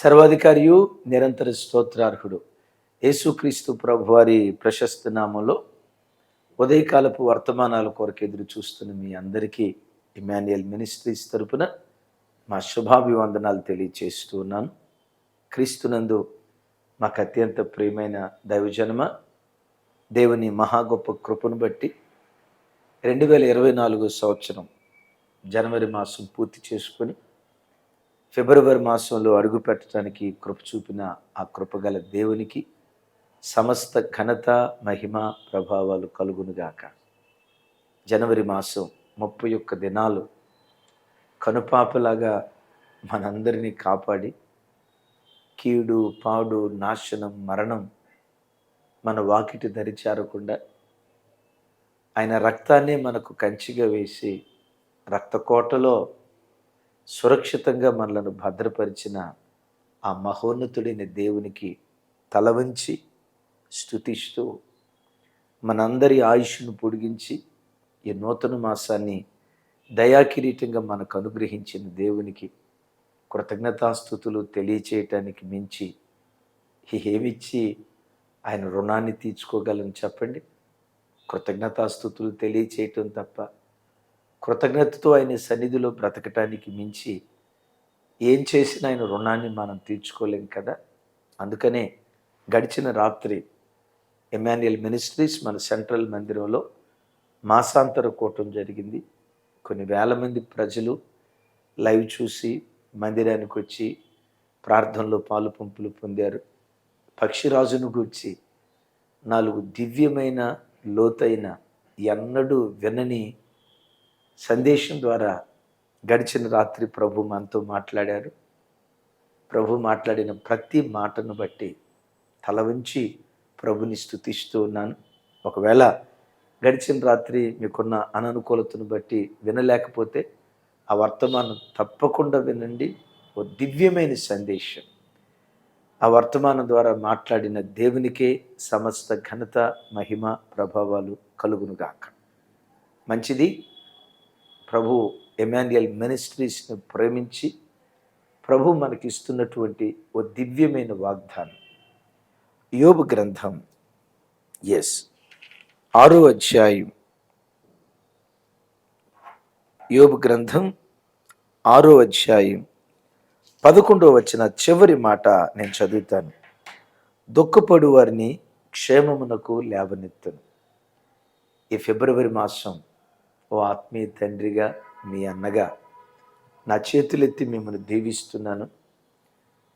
సర్వాధికారియు నిరంతర స్తోత్రార్హుడు. యేసుక్రీస్తు ప్రభువారి ప్రశస్త నామంలో ఉదయకాలపు వర్తమానాల కొరకు ఎదురు చూస్తున్న మీ అందరికీ ఇమాన్యుయల్ మినిస్ట్రీస్ తరపున మా శుభాభివందనాలు తెలియచేస్తూ ఉన్నాను. క్రీస్తునందు మాకు అత్యంత ప్రియమైన దైవజనమ దేవుని మహా గొప్ప కృపను బట్టి రెండు వేల ఇరవై నాలుగు సంవత్సరం జనవరి మాసం పూర్తి చేసుకొని ఫిబ్రవరి మాసంలో అడుగుపెట్టడానికి కృప చూపిన ఆ కృపగల దేవునికి సమస్త ఘనత మహిమ ప్రభావాలు కలుగునుగాక. జనవరి మాసం ముప్పై ఒక్క దినాలు కనుపాపలాగా మనందరినీ కాపాడి కీడు పాడు నాశనం మరణం మన వాకిటి దరిచారకుండా ఆయన రక్తాన్ని మనకు కంచిగా వేసి రక్తకోటలో సురక్షితంగా మనలను భద్రపరిచిన ఆ మహోన్నతుడైన దేవునికి తలవంచి స్థుతిస్తూ మనందరి ఆయుష్ను పొడిగించి ఈ నూతన మాసాన్ని దయాకిరీటంగా మనకు అనుగ్రహించిన దేవునికి కృతజ్ఞతాస్థుతులు తెలియచేయటానికి మించి ఏమిచ్చి ఆయన రుణాన్ని తీర్చుకోగలని చెప్పండి. కృతజ్ఞతాస్థుతులు తెలియచేయటం తప్ప కృతజ్ఞతతో ఆయన సన్నిధిలో బ్రతకటానికి మించి ఏం చేసినా ఆయన రుణాన్ని మనం తీర్చుకోలేం కదా? అందుకనే గడిచిన రాత్రి ఎమాన్యుయల్ మినిస్ట్రీస్ మన సెంట్రల్ మందిరంలో మాసాంతర కూటం జరిగింది. కొన్ని వేల మంది ప్రజలు లైవ్ చూసి మందిరానికి వచ్చి ప్రార్థనలో పాలు పంపులు పొందారు. పక్షిరాజును గూర్చి నాలుగు దివ్యమైన లోతైన ఎన్నడూ వినని సందేశం ద్వారా గడిచిన రాత్రి ప్రభు మనతో మాట్లాడారు. ప్రభు మాట్లాడిన ప్రతి మాటను బట్టి తల వంచి ప్రభుని స్థుతిస్తూ ఉన్నాను. ఒకవేళ గడిచిన రాత్రి మీకున్న అననుకూలతను బట్టి వినలేకపోతే ఆ వర్తమానం తప్పకుండా వినండి. ఓ దివ్యమైన సందేశం. ఆ వర్తమానం ద్వారా మాట్లాడిన దేవునికే సమస్త ఘనత మహిమ ప్రభావాలు కలుగునుగాక. మంచిది. ప్రభు ఎమాన్యుయల్ మినిస్ట్రీస్ని ప్రేమించి ప్రభు మనకి ఇస్తున్నటువంటి ఓ దివ్యమైన వాగ్దానం. యోబు గ్రంథం ఎస్ ఆరో అధ్యాయం. యోబు గ్రంథం ఆరో అధ్యాయం. పదకొండో వచ్చిన చివరి మాట నేను చదువుతాను. దుఃఖపడు వారిని క్షేమమునకు లేవనెత్తను. ఈ ఫిబ్రవరి మాసం ఓ ఆత్మీయ తండ్రిగా మీ అన్నగా నా చేతులెత్తి మిమ్మల్ని దీవిస్తున్నాను.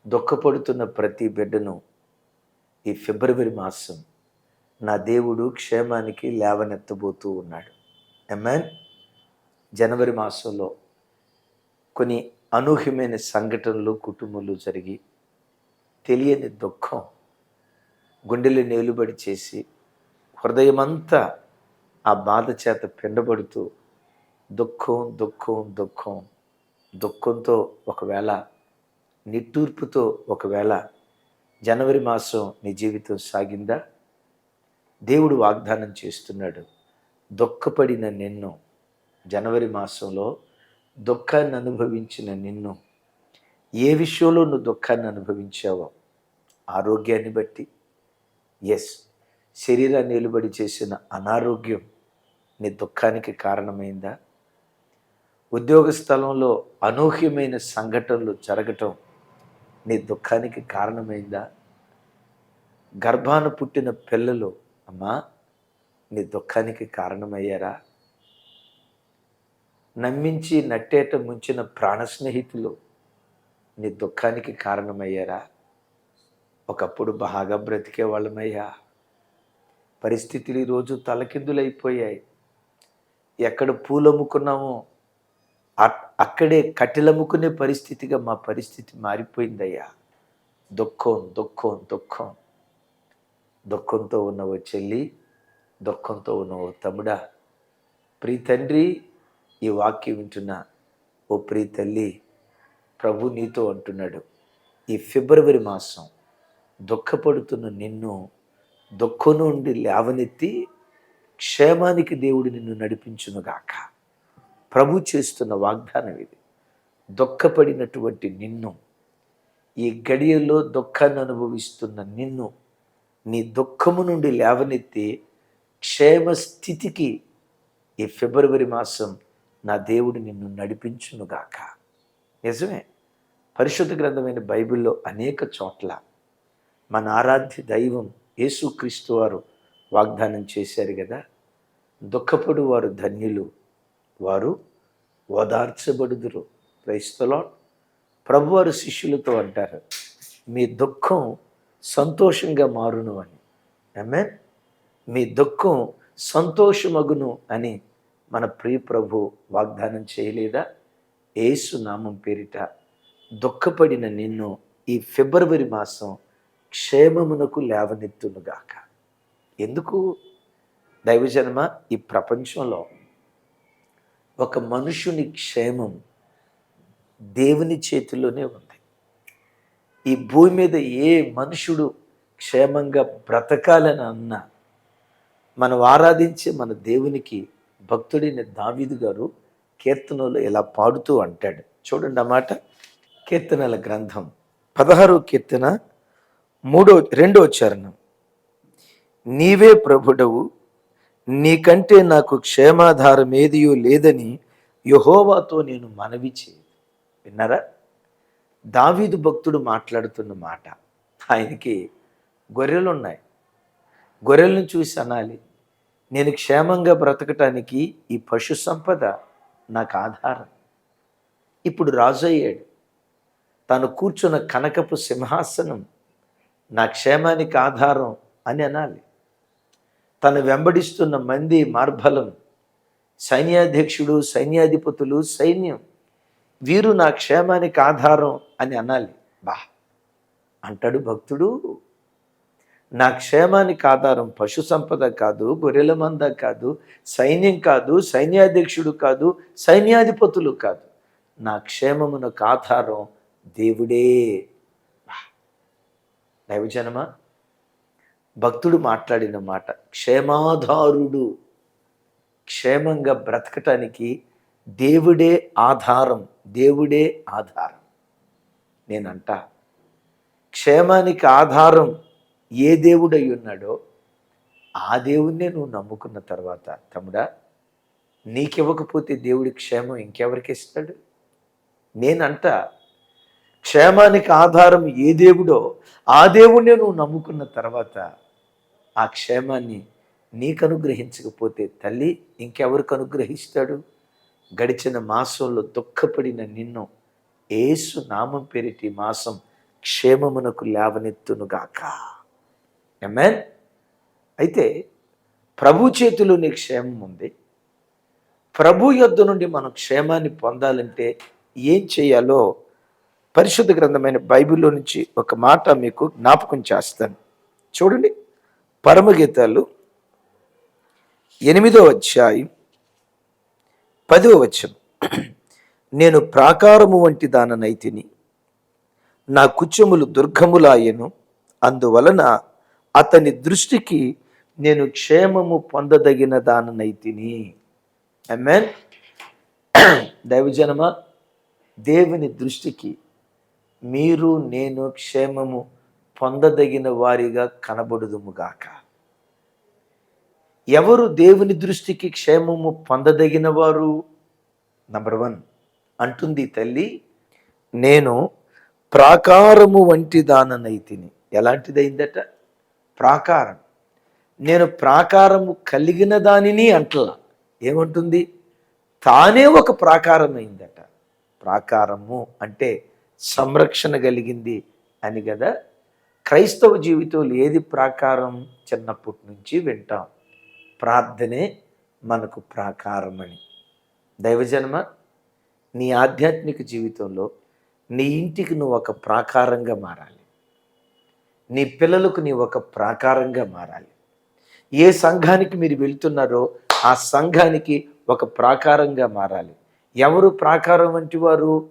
దుఃఖపడుతున్న ప్రతి బిడ్డను ఈ ఫిబ్రవరి మాసం నా దేవుడు క్షేమానికి లేవనెత్తబోతూ ఉన్నాడు. ఎమ్మెన్ జనవరి మాసంలో కొన్ని అనూహ్యమైన సంఘటనలు కుటుంబంలో జరిగి తెలియని దుఃఖం గుండెలు నేలుబడి చేసి హృదయమంతా ఆ బాధ చేత పిండబడుతూ దుఃఖం దుఃఖం దుఃఖం దుఃఖంతో ఒకవేళ నిట్టూర్పుతో ఒకవేళ జనవరి మాసం నీ జీవితం సాగిందా? దేవుడు వాగ్దానం చేస్తున్నాడు. దుఃఖపడిన నిన్ను జనవరి మాసంలో దుఃఖాన్ని అనుభవించిన నిన్ను ఏ విషయంలో నువ్వు దుఃఖాన్ని అనుభవించావో? ఆరోగ్యాన్ని బట్టి. ఎస్ శరీరాన్ని నిలుబడి చేసిన అనారోగ్యం నీ దుఃఖానికి కారణమైందా? ఉద్యోగ స్థలంలో అనూహ్యమైన సంఘటనలు జరగటం నీ దుఃఖానికి కారణమైందా? గర్భాన పుట్టిన పిల్లలు అమ్మా నీ దుఃఖానికి కారణమయ్యారా? నమ్మించి నట్టేట ముంచిన ప్రాణ స్నేహితులు నీ దుఃఖానికి కారణమయ్యారా? ఒకప్పుడు బాగా బ్రతికే వాళ్ళమయ్యా. పరిస్థితులు ఈరోజు తలకిందులైపోయాయి. ఎక్కడ పూలు అమ్ముకున్నామో అక్కడే కట్టెలమ్ముకునే పరిస్థితిగా మా పరిస్థితి మారిపోయిందయ్యా. దుఃఖం దుఃఖం దుఃఖం. దుఃఖంతో ఉన్న ఓ చెల్లి దుఃఖంతో ఉన్న ఓ తమ్ముడా. ప్రీ తండ్రి ఈ వాక్యం వింటున్న ఓ ప్రీ తల్లి ప్రభు నీతో అంటున్నాడు. ఈ ఫిబ్రవరి మాసం దుఃఖపడుతున్న నిన్ను దుఃఖం నుండి లేవనెత్తి క్షేమానికి దేవుడు నిన్ను నడిపించునుగాక. ప్రభు చేస్తున్న వాగ్దానం ఇది. దుఃఖపడినటువంటి నిన్ను ఈ గడియల్లో దుఃఖాన్ని అనుభవిస్తున్న నిన్ను నీ దుఃఖము నుండి లేవనెత్తి క్షేమ స్థితికి ఈ ఫిబ్రవరి మాసం నా దేవుడు నిన్ను నడిపించునుగాక. నిజమే. పరిశుద్ధ గ్రంథమైన బైబిల్లో అనేక చోట్ల మన ఆరాధ్య దైవం యేసుక్రీస్తు వారు వాగ్దానం చేశారు కదా. దుఃఖపడు వారు ధన్యులు. వారు ఓదార్చబడుదురు. క్రైస్తలో ప్రభువారు శిష్యులతో అంటారు మీ దుఃఖం సంతోషంగా మారును అని. ఆమె మీ దుఃఖం సంతోషమగును అని మన ప్రియ ప్రభు వాగ్దానం చేయలేదా? ఏసు నామం పేరిట దుఃఖపడిన నిన్ను ఈ ఫిబ్రవరి మాసం క్షేమమునకు లేవనెత్తునుగాక ఎందుకు దైవజన్మ ఈ ప్రపంచంలో? ఒక మనుషుని క్షేమం దేవుని చేతిలోనే ఉంది. ఈ భూమి మీద ఏ మనుషుడు క్షేమంగా బ్రతకాలని అన్నా మనం ఆరాధించే మన దేవునికి భక్తుడైన దావీదు గారు కీర్తనలు ఇలా పాడుతూ అంటాడు. చూడండి అన్నమాట కీర్తనల గ్రంథం. పదహారో కీర్తన మూడో రెండో చరణం నీవే ప్రభుడవు. నీకంటే నాకు క్షేమాధారం ఏదియో లేదని యహోవాతో నేను మనవి చేయి విన్నారా? దావీదు భక్తుడు మాట్లాడుతున్న మాట ఆయనకి గొర్రెలు ఉన్నాయి గొర్రెలను చూసి అనాలి. నేను క్షేమంగా బ్రతకటానికి ఈ పశు సంపద నాకు ఆధారం. ఇప్పుడు రాజు అయ్యాడు తను కూర్చున్న కనకపు సింహాసనం నా క్షేమానికి ఆధారం అని అనాలి. తను వెంబడిస్తున్న మంది మార్బలం సైన్యాధ్యక్షుడు సైన్యాధిపతులు సైన్యం. వీరు నా క్షేమానికి ఆధారం అని అనాలి. బా అంటాడు భక్తుడు. నా క్షేమానికి ఆధారం పశు సంపద కాదు గొర్రెల మంద కాదు సైన్యం కాదు సైన్యాధ్యక్షుడు కాదు సైన్యాధిపతులు కాదు. నా క్షేమమునకు ఆధారం దేవుడే. దైవజనమా? భక్తుడు మాట్లాడిన మాట క్షేమాధారుడు క్షేమంగా బ్రతకటానికి దేవుడే ఆధారం దేవుడే ఆధారం. నేనంట క్షేమానికి ఆధారం ఏ దేవుడై ఉన్నాడో ఆ దేవుణ్ణే నువ్వు నమ్ముకున్న తర్వాత తమ్ముడా నీకివ్వకపోతే దేవుడి క్షేమం ఇంకెవరికి ఇస్తాడు? నేనంట క్షేమానికి ఆధారం ఏ దేవుడో ఆ దేవుణ్ణే నువ్వు నమ్ముకున్న తర్వాత ఆ క్షేమాన్ని నీకు అనుగ్రహించకపోతే తల్లి ఇంకెవరికి అనుగ్రహిస్తాడు? గడిచిన మాసంలో దుఃఖపడిన నిన్ను ఏసు నామం పేరిటి మాసం క్షేమమునకు లేవనెత్తునుగాక ఎమెన్ అయితే ప్రభు చేతిలో నీ క్షేమం ఉంది. ప్రభు యొద్ద నుండి మనం క్షేమాన్ని పొందాలంటే ఏం చేయాలో పరిశుద్ధ గ్రంథమైన బైబిల్లో నుంచి ఒక మాట మీకు జ్ఞాపకం చేస్తాను. చూడండి. పరమగీతాలు ఎనిమిదో అధ్యాయం పదో వచనం. నేను ప్రాకారము వంటి దాననైతిని నా కుచములు దుర్గములాయను అందువలన అతని దృష్టికి నేను క్షేమము పొందదగిన దాననైతిని. అమెన్ దైవజనమ దేవుని దృష్టికి మీరు నేను క్షేమము పొందదగిన వారిగా కనబడుదుముగాక. ఎవరు దేవుని దృష్టికి క్షేమము పొందదగిన వారు నంబర్ వన్ అంటుంది తల్లి నేను ప్రాకారము వంటి దాననైతిని ఎలాంటిదైందట? ప్రాకారం. నేను ప్రాకారము కలిగిన దానిని అంటలా. ఏమంటుంది? తానే ఒక ప్రాకారం అయిందట ప్రాకారము అంటే సంరక్షణ కలిగింది అని కదా క్రైస్తవ జీవితంలో ఏది ప్రాకారం చిన్నప్పటి నుంచి వింటాం? ప్రార్థనే మనకు ప్రాకారం అని దైవజన్మ నీ ఆధ్యాత్మిక జీవితంలో నీ ఇంటికి నువ్వు ఒక ప్రాకారంగా మారాలి. నీ పిల్లలకు నీ ఒక ప్రాకారంగా మారాలి. ఏ సంఘానికి మీరు వెళ్తున్నారో ఆ సంఘానికి ఒక ప్రాకారంగా మారాలి. ఎవరు ప్రాకారం వంటి వారు?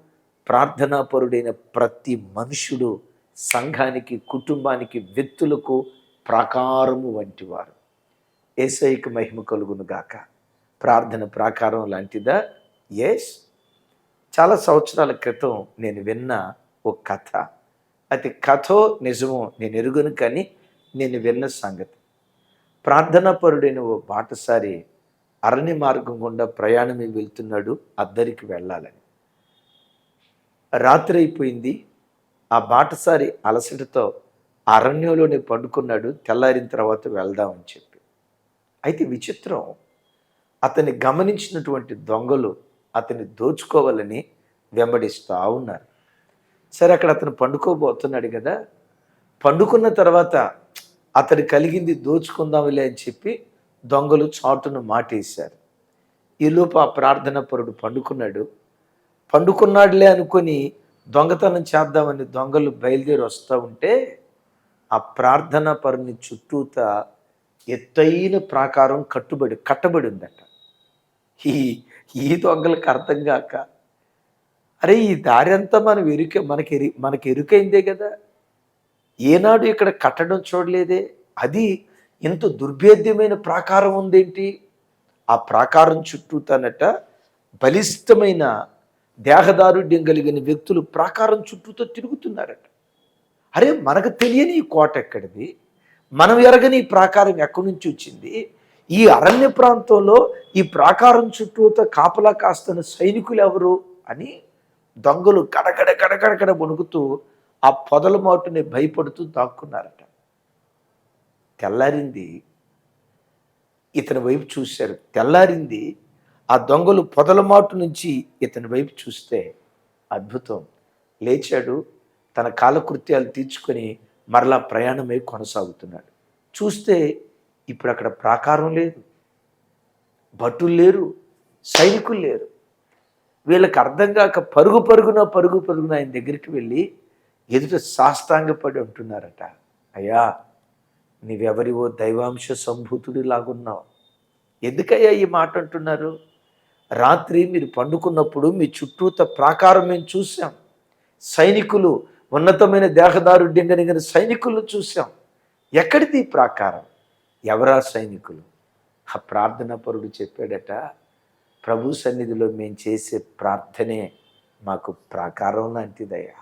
ప్రార్థనాపరుడైన ప్రతి మనుషుడు సంఘానికి కుటుంబానికి వ్యక్తులకు ప్రాకారము వంటివారు. ఏసైకి మహిమ కలుగును గాక. ప్రార్థన ప్రాకారం లాంటిదా? ఎస్ చాలా సంవత్సరాల క్రితం నేను విన్న ఒక కథ. అది కథో నిజమో నేను ఎరుగును కానీ నేను విన్న సంగతి. ప్రార్థనాపరుడైన ఓ బాటసారి అరణ్య మార్గం గుండా ప్రయాణమే వెళ్తున్నాడు అద్దరికి వెళ్ళాలని. రాత్రి అయిపోయింది. ఆ బాటసారి అలసటతో అరణ్యంలోనే పండుకున్నాడు. తెల్లారిన తర్వాత వెళ్దామని చెప్పి. అయితే విచిత్రం. అతన్ని గమనించినటువంటి దొంగలు అతన్ని దోచుకోవాలని వెంబడిస్తూ ఉన్నారు. సరే అక్కడ అతను పండుకోబోతున్నాడు కదా. పండుకున్న తర్వాత అతడు కలిగింది దోచుకుందాంలే అని చెప్పి దొంగలు చాటును మాటేశారు. ఈలోపు ఆ ప్రార్థన పరుడు పండుకున్నాడు. పండుకున్నాడులే అనుకొని దొంగతనం చేద్దామని దొంగలు బయలుదేరి వస్తూ ఉంటే ఆ ప్రార్థన పరుని చుట్టూత ఎత్తైన ప్రాకారం కట్టుబడి కట్టబడి ఉందట ఈ ఈ దొంగలకు అర్థం కాక అరే ఈ దారి అంతా మనం ఎరుక మనకి ఎరి మనకి ఎరుకైందే కదా. ఏనాడు ఇక్కడ కట్టడం చూడలేదే? అది ఇంత దుర్భేద్యమైన ప్రాకారం ఉందేంటి? ఆ ప్రాకారం చుట్టూతనట బలిష్టమైన దేహదారుఢ్యం కలిగిన వ్యక్తులు ప్రాకారం చుట్టూతో తిరుగుతున్నారట. అరే మనకు తెలియని ఈ కోట ఎక్కడిది? మనం ఎరగని ఈ ప్రాకారం ఎక్కడి నుంచి వచ్చింది? ఈ అరణ్య ప్రాంతంలో ఈ ప్రాకారం చుట్టూతో కాపలా కాస్తున్న సైనికులు ఎవరు అని దొంగలు గడగడ గడగడగడ వణుకుతూ ఆ పొదల మాటుని భయపడుతూ దాక్కున్నారట. తెల్లారింది. ఇతని వైపు చూశారు. తెల్లారింది ఆ దొంగలు పొదల మాటు నుంచి ఇతని వైపు చూస్తే అద్భుతం. లేచాడు తన కాలకృత్యాలు తీర్చుకొని మరలా ప్రయాణమై కొనసాగుతున్నాడు. చూస్తే ఇప్పుడు అక్కడ ప్రాకారం లేదు భటులు లేరు సైనికులు లేరు. వీళ్ళకి అర్థం కాక పరుగు పరుగున పరుగు పరుగున ఆయన దగ్గరికి వెళ్ళి ఎదుట సాష్టాంగపడి ఉంటున్నారట అయ్యా నీవెవరివో దైవాంశ సంభూతుడి లాగున్నావు ఎందుకయ్యా ఈ మాట అంటున్నారు? రాత్రి మీరు పండుకున్నప్పుడు మీ చుట్టూత ప్రాకారం మేము చూసాం సైనికులు ఉన్నతమైన దేహదారుడ్యం కలిగిన సైనికులు చూసాం ఎక్కడిది ప్రాకారం? ఎవరా సైనికులు? ఆ ప్రార్థన పరుడు చెప్పాడట ప్రభు సన్నిధిలో మేము చేసే ప్రార్థనే మాకు ప్రాకారం లాంటిదయ్యా.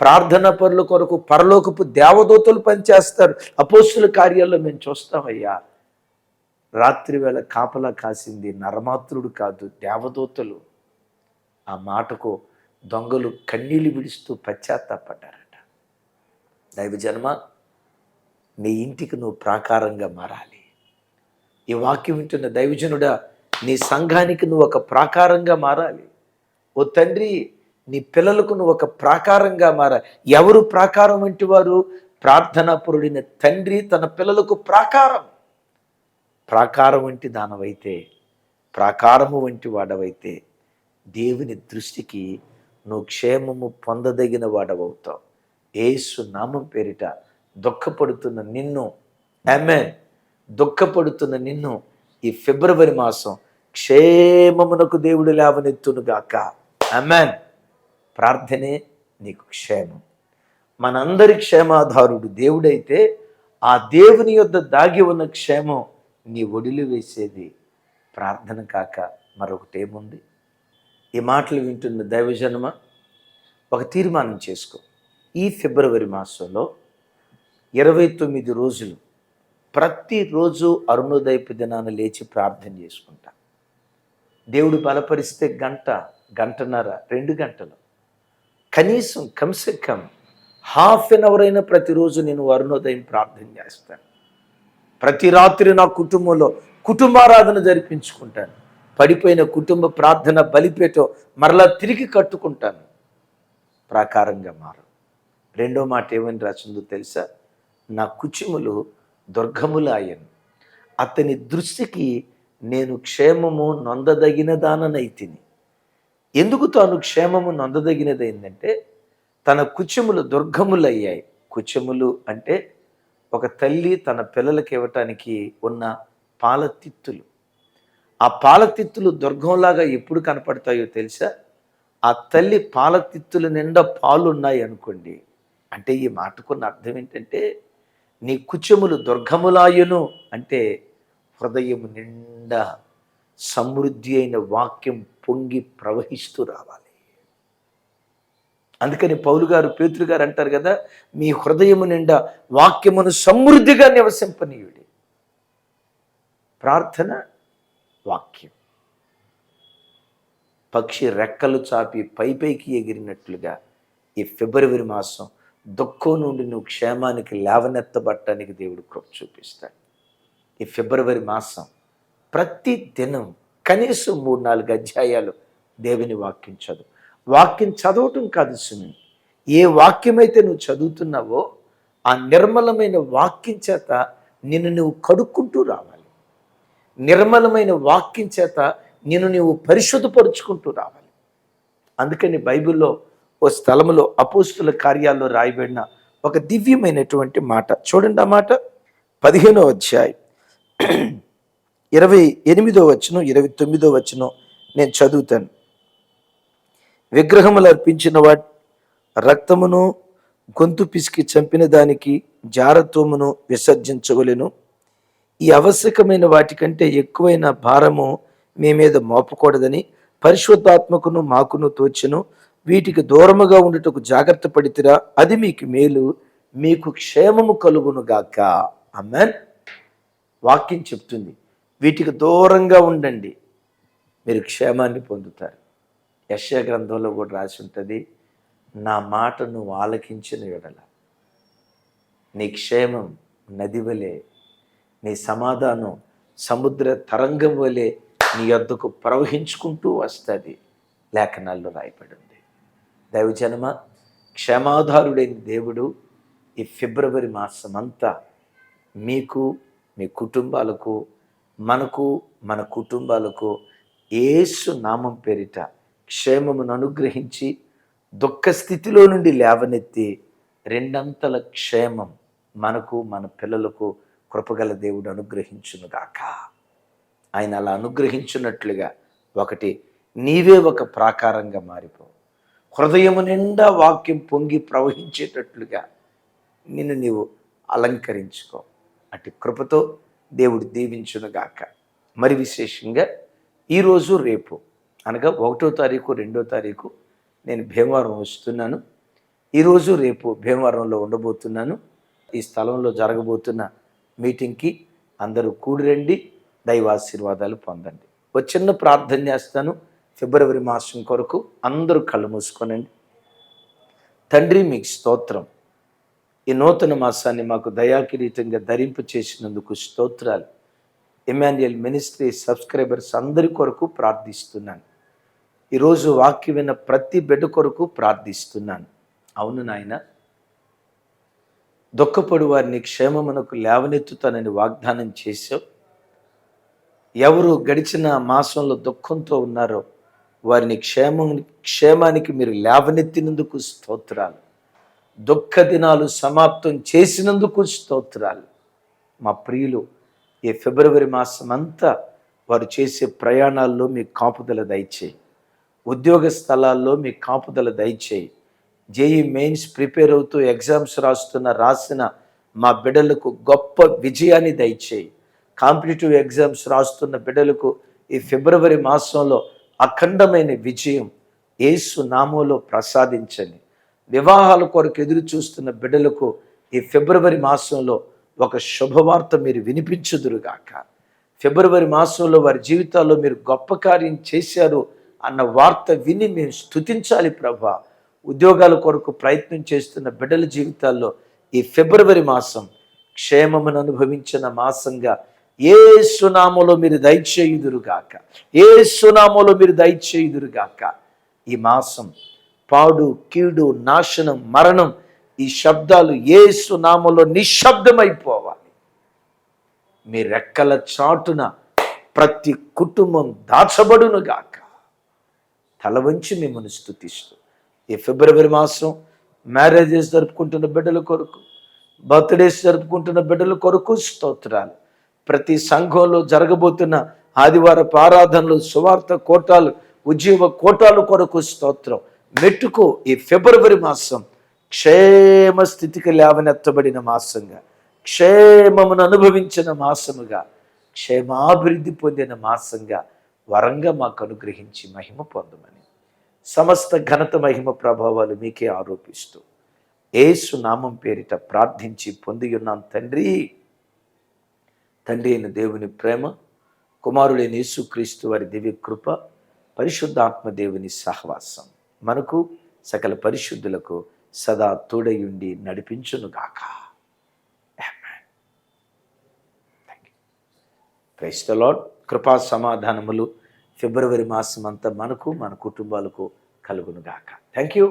ప్రార్థన పరుల కొరకు పరలోకపు దేవదూతలు పనిచేస్తారు. అపోస్తుల కార్యాల్లో మేము చూస్తామయ్యా. రాత్రివేళ కాపలా కాసింది నరమాత్రుడు కాదు దేవదూతలు. ఆ మాటకు దొంగలు కన్నీళ్ళు విడుస్తూ పశ్చాత్తాపడ్డారట. దైవ జన్మ నీ ఇంటికి నువ్వు ప్రాకారంగా మారాలి. ఈ వాక్యం వింటున్న దైవజనుడా నీ సంఘానికి నువ్వు ఒక ప్రాకారంగా మారాలి. ఓ తండ్రి నీ పిల్లలకు నువ్వు ఒక ప్రాకారంగా మారాలి. ఎవరు ప్రాకారం వంటి వారు ప్రార్థనాపురుడిన తండ్రి తన పిల్లలకు ప్రాకారం. ప్రాకారం వంటి దానవైతే ప్రాకారము వంటి వాడవైతే దేవుని దృష్టికి నువ్వు క్షేమము పొందదగిన వాడవవుతావు. ఏసు నామం పేరిట దుఃఖపడుతున్న నిన్ను ఎమెన్ దుఃఖపడుతున్న నిన్ను ఈ ఫిబ్రవరి మాసం క్షేమమునకు దేవుడు లేవనెత్తునుగాక అమెన్ ప్రార్థనే నీకు క్షేమం. మనందరి క్షేమాధారుడు దేవుడైతే ఆ దేవుని యొద్ద దాగి ఉన్న క్షేమం నీ ఒడిలు వేసేది ప్రార్థన కాక మరొకటేముంది ఈ మాటలు వింటున్న దైవజనమ ఒక తీర్మానం చేసుకో. ఈ ఫిబ్రవరి మాసంలో ఇరవై తొమ్మిది రోజులు ప్రతిరోజు అరుణోదయపు దినాన లేచి ప్రార్థన చేసుకుంటా. దేవుడు బలపరిస్తే గంట గంటన్నర రెండు గంటలు. కనీసం కమ్సే కమ్ హాఫ్ అన్ అవర్ అయినా ప్రతిరోజు నేను అరుణోదయం ప్రార్థన చేస్తాను. ప్రతి రాత్రి నా కుటుంబంలో కుటుంబారాధన జరిపించుకుంటాను. పడిపోయిన కుటుంబ ప్రార్థన బలిపేటో మరలా తిరిగి కట్టుకుంటాను. ప్రాకారంగా మారు. రెండో మాట ఏమని రాసిందో తెలుసా? నా కుచుములు దుర్గములాయను. అతని దృష్టికి నేను క్షేమము నొందదగిన దాననైతిని ఎందుకు తాను క్షేమము నొందదగినదైందంటే తన కుచములు దుర్గములయ్యాయి. కుచములు అంటే ఒక తల్లి తన పిల్లలకి ఇవ్వటానికి ఉన్న పాలతిత్తులు. ఆ పాలతిత్తులు దుర్గంలాగా ఎప్పుడు కనపడతాయో తెలుసా? ఆ తల్లి పాలతిత్తుల నిండా పాలు ఉన్నాయి అనుకోండి. అంటే ఈ మాటకున్న అర్థం ఏంటంటే నీ కుచములు దుర్గములాయును అంటే హృదయం నిండా సమృద్ధి అయిన వాక్యం పొంగి ప్రవహిస్తూ రావాలి. అందుకని పౌలు గారు పేతులు గారు అంటారు కదా మీ హృదయము నిండా వాక్యమును సమృద్ధిగా నివసింపనీయుడి. ప్రార్థన వాక్యం. పక్షి రెక్కలు చాపి పై పైకి ఎగిరినట్లుగా ఈ ఫిబ్రవరి మాసం దుఃఖం నుండి నువ్వు క్షేమానికి లేవనెత్తబట్టడానికి దేవుడు కృప చూపిస్తాడు. ఈ ఫిబ్రవరి మాసం ప్రతి దినం కనీసం మూడు నాలుగు అధ్యాయాలు దేవుని వాక్యం చదువు. వాక్యం చదవటం కాదు సుమి. ఏ వాక్యమైతే నువ్వు చదువుతున్నావో ఆ నిర్మలమైన వాక్యం చేత నిన్ను నువ్వు కడుక్కుంటూ రావాలి. నిర్మలమైన వాక్యం చేత నిన్ను నువ్వు పరిశుద్ధపరుచుకుంటూ రావాలి. అందుకని బైబిల్లో ఓ స్థలములో అపోస్తుల కార్యాల్లో రాయబడిన ఒక దివ్యమైనటువంటి మాట. చూడండి ఆ మాట. పదిహేనో అధ్యాయం. ఇరవై ఎనిమిదో వచ్చును ఇరవై తొమ్మిదో వచ్చును నేను చదువుతాను. విగ్రహములు అర్పించిన వాటి రక్తమును గొంతు పిసికి చంపిన దానికి జారత్వమును విసర్జించవలెను. ఈ ఆవశ్యకమైన వాటికంటే ఎక్కువైన భారము మీ మీద మోపకూడదని పరిశుద్ధాత్మకును మాకును తోచెను. వీటికి దూరముగా ఉండటకు జాగ్రత్త పడితిరా అది మీకు మేలు మీకు క్షేమము కలుగును గాక. అమెన్ వాక్యం చెప్తుంది వీటికి దూరంగా ఉండండి మీరు క్షేమాన్ని పొందుతారు. యశ్య గ్రంథంలో కూడా రాసి ఉంటుంది నా మాట నువ్వు ఆలకించిన ఎడల. నీ క్షేమం నది వలె నీ సమాధానం సముద్ర తరంగం వలె నీ వద్దకు ప్రవహించుకుంటూ వస్తుంది లేఖనాల్లో రాయబడి ఉంది దైవజనమ క్షేమాధారుడైన దేవుడు ఈ ఫిబ్రవరి మాసం అంతా మీకు మీ కుటుంబాలకు మనకు మన కుటుంబాలకు ఏసు నామం పేరిట క్షేమమును అనుగ్రహించి దుఃఖ స్థితిలో నుండి లేవనెత్తి రెండంతల క్షేమం మనకు మన పిల్లలకు కృపగల దేవుడు అనుగ్రహించునుగాక ఆయన అలా అనుగ్రహించున్నట్లుగా ఒకటి నీవే ఒక ప్రాకారంగా మారిపో. హృదయము నిండా వాక్యం పొంగి ప్రవహించేటట్లుగా నిన్ను నీవు అలంకరించుకో. అటు కృపతో దేవుడు దీవించునుగాక మరి విశేషంగా ఈరోజు రేపు అనగా ఒకటో తారీఖు రెండో తారీఖు నేను భీమవరం వస్తున్నాను. ఈరోజు రేపు భీమవరంలో ఉండబోతున్నాను. ఈ స్థలంలో జరగబోతున్న మీటింగ్కి అందరూ కూడి రండి దైవాశీర్వాదాలు పొందండి. ఒక చిన్న ప్రార్థన చేస్తాను ఫిబ్రవరి మాసం కొరకు అందరూ కళ్ళు మూసుకోనండి. తండ్రి మీకు స్తోత్రం. ఈ నూతన మాసాన్ని మాకు దయాకిరీతంగా ధరింపు చేసినందుకు స్తోత్రాలు. ఇమాన్యుయల్ మినిస్ట్రీ సబ్స్క్రైబర్స్ అందరి కొరకు ప్రార్థిస్తున్నాను. ఈరోజు వాక్యం విన్న ప్రతి బిడ్డ కొరకు ప్రార్థిస్తున్నాను. అవును నాయన. దుఃఖపడు వారిని క్షేమమునకు లేవనెత్తుతానని వాగ్దానం చేశావు. ఎవరు గడిచిన మాసంలో దుఃఖంతో ఉన్నారో వారిని క్షేమం క్షేమానికి మీరు లేవనెత్తినందుకు స్తోత్రాలు. దుఃఖ దినాలు సమాప్తం చేసినందుకు స్తోత్రాలు. మా ప్రియులు ఈ ఫిబ్రవరి మాసం అంతా వారు చేసే ప్రయాణాల్లో మీ కాపుదల దయచేయి. ఉద్యోగ స్థలాల్లో మీ కాపుదల దయచేయి. జేఈ మెయిన్స్ ప్రిపేర్ అవుతూ ఎగ్జామ్స్ రాస్తున్న రాసిన మా బిడ్డలకు గొప్ప విజయాన్ని దయచేయి. కాంపిటేటివ్ ఎగ్జామ్స్ రాస్తున్న బిడ్డలకు ఈ ఫిబ్రవరి మాసంలో అఖండమైన విజయం ఏసు నామంలో ప్రసాదించండి. వివాహాల కొరకు ఎదురు చూస్తున్న బిడ్డలకు ఈ ఫిబ్రవరి మాసంలో ఒక శుభవార్త మీరు వినిపించుదురుగాక. ఫిబ్రవరి మాసంలో వారి జీవితాల్లో మీరు గొప్ప కార్యం చేశారు అన్న వార్త విని మేము స్థుతించాలి ప్రభా. ఉద్యోగాల కొరకు ప్రయత్నం చేస్తున్న బిడ్డల జీవితాల్లో ఈ ఫిబ్రవరి మాసం క్షేమమును అనుభవించిన మాసంగా ఏ సునామలో మీరు దయచేయుదురుగాక. ఏ సునామలో మీరు దయచేయుదురుగాక. ఈ మాసం పాడు కీడు నాశనం మరణం ఈ శబ్దాలు ఏ సునామలో నిశ్శబ్దమైపోవాలి. మీ రెక్కల చాటున ప్రతి కుటుంబం దాచబడునుగాక. తల వంచి మిమ్మల్ని స్థుతిస్తూ. ఈ ఫిబ్రవరి మాసం మ్యారేజెస్ జరుపుకుంటున్న బిడ్డల కొరకు బర్త్డేస్ జరుపుకుంటున్న బిడ్డల కొరకు స్తోత్రాలు. ప్రతి సంఘంలో జరగబోతున్న ఆదివార ఆరాధనలు సువార్త కోటాలు ఉద్యోగ కోటాలు కొరకు స్తోత్రం. మెట్టుకు ఈ ఫిబ్రవరి మాసం క్షేమ స్థితికి లేవనెత్తబడిన మాసంగా క్షేమమును అనుభవించిన మాసముగా క్షేమాభివృద్ధి పొందిన మాసంగా వరంగా మాకు అనుగ్రహించి మహిమ పొందమని. సమస్త ఘనత మహిమ ప్రభావాలు మీకే ఆరోపిస్తూ ఏసు నామం పేరిట ప్రార్థించి పొంది ఉన్నాం తండ్రి. తండ్రి అయిన దేవుని ప్రేమ కుమారుడైన యేసుక్రీస్తు వారి దివ్య కృప పరిశుద్ధాత్మ దేవుని సహవాసం మనకు సకల పరిశుద్ధులకు సదా తోడయుండి నడిపించునుగాక క్రైస్త కృపా సమాధానములు ఫిబ్రవరి మాసం అంతా మనకు మన కుటుంబాలకు కలుగునుగాక. Thank you